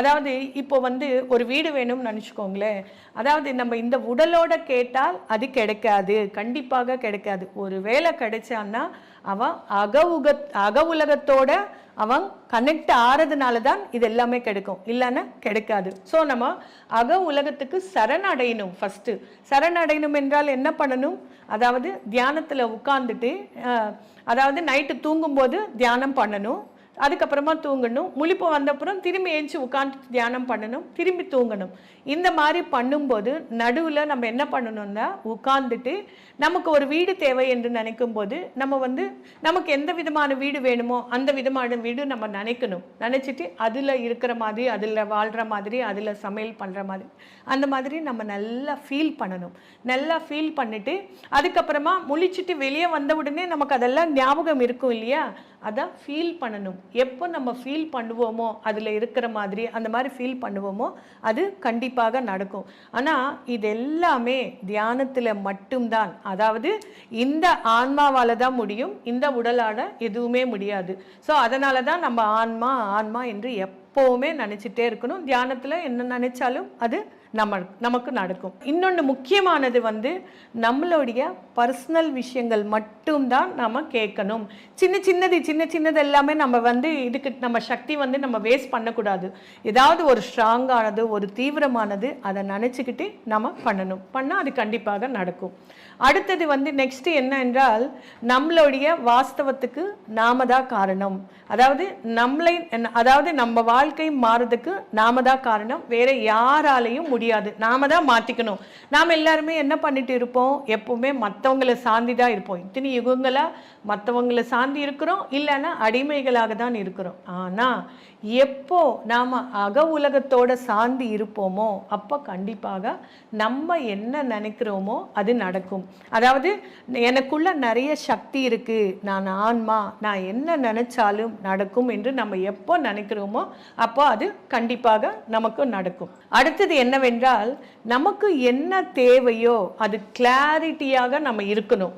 அதாவது இப்போ வந்து ஒரு வீடு வேணும்னு நினச்சிக்கோங்களேன். அதாவது நம்ம இந்த உடலோட கேட்டால் அது கிடைக்காது. கண்டிப்பாக கிடைக்காது. ஒரு வேலை கிடைச்சான்னா அவன் அக உக அக உலகத்தோட அவன் கனெக்ட் ஆறதுனால தான் இது எல்லாமே கிடைக்கும். இல்லைன்னா கிடைக்காது. ஸோ நம்ம அக உலகத்துக்கு சரணடையணும் ஃபஸ்ட்டு சரணடையணும் என்றால் என்ன பண்ணணும்? அதாவது தியானத்தில் உட்கார்ந்துட்டு அதாவது நைட்டு தூங்கும்போது தியானம் பண்ணணும். அதுக்கப்புறமா தூங்கணும். முழிப்பு வந்தப்புறம் திரும்பி ஏஞ்சி உட்காந்து தியானம் பண்ணணும். திரும்பி தூங்கணும். இந்த மாதிரி பண்ணும்போது நடுவில் நம்ம என்ன பண்ணணும்னா உட்காந்துட்டு நமக்கு ஒரு வீடு தேவை என்று நினைக்கும் போது நம்ம வந்து நமக்கு எந்த விதமான வீடு வேணுமோ அந்த விதமான வீடு நம்ம நினைக்கணும். நினச்சிட்டு அதில் இருக்கிற மாதிரி அதில் வாழ்கிற மாதிரி அதில் சமையல் பண்ணுற மாதிரி அந்த மாதிரி நம்ம நல்லா ஃபீல் பண்ணணும். நல்லா ஃபீல் பண்ணிவிட்டு அதுக்கப்புறமா முழிச்சிட்டு வெளியே வந்த உடனே நமக்கு அதெல்லாம் ஞாபகம் இருக்கும் இல்லையா? அதான் ஃபீல் பண்ணணும். எப்போ நம்ம ஃபீல் பண்ணுவோமோ அதில் இருக்கிற மாதிரி அந்த மாதிரி ஃபீல் பண்ணுவோமோ அது கண்டிப்பாக நடக்கும். ஆனால் இது எல்லாமே தியானத்தில் மட்டும்தான். அதாவது இந்த ஆன்மாவால் தான் முடியும் இந்த உடலால் எதுவுமே முடியாது. ஸோ அதனால தான் நம்ம ஆன்மா ஆன்மா என்று எப்போவுமே நினச்சிட்டே இருக்கணும். தியானத்தில் என்ன நினைச்சாலும் அது நம்ம நமக்கு நடக்கும். இன்னொன்று முக்கியமானது வந்து நம்மளுடைய பர்சனல் விஷயங்கள் மட்டும்தான் நம்ம கேட்கணும். சின்ன சின்னது சின்ன சின்னது எல்லாமே நம்ம வந்து இதுக்கு நம்ம சக்தி வந்து நம்ம வேஸ்ட் பண்ணக்கூடாது. ஏதாவது ஒரு ஸ்ட்ராங்கானது ஒரு தீவிரமானது அதை நினச்சிக்கிட்டு நம்ம பண்ணணும். பண்ணால் அது கண்டிப்பாக நடக்கும். அடுத்தது வந்து நெக்ஸ்ட்டு என்ன என்றால் நம்மளுடைய வாஸ்தவத்துக்கு நாம தான் காரணம். அதாவது நம்மளை அதாவது நம்ம வா வாழ்க்கை மாறுறதுக்கு நாம தான் காரணம். வேற யாராலையும் முடியாது. நாம தான் மாத்திக்கணும். நாம் எல்லாருமே என்ன பண்ணிட்டு இருப்போம்? எப்பவுமே மற்றவங்களை சாந்தி தான் இருப்போம். இத்தனை யுகங்களா மற்றவங்களை சாந்தி இருக்கிறோம். இல்லைன்னா அடிமைகளாக தான் இருக்கிறோம். ஆனால் எப்போ நாம் அக உலகத்தோட சாந்தி இருப்போமோ அப்போ கண்டிப்பாக நம்ம என்ன நினைக்கிறோமோ அது நடக்கும். அதாவது எனக்குள்ள நிறைய சக்தி இருக்கு. நான் ஆன்மா. நான் என்ன நினைச்சாலும் நடக்கும் என்று நம்ம எப்போ நினைக்கிறோமோ அப்போ அது கண்டிப்பாக நமக்கு நடக்கும். அடுத்தது என்னவென்றால் நமக்கு என்ன தேவையோ அது கிளாரிட்டியாக நம்ம இருக்கணும்.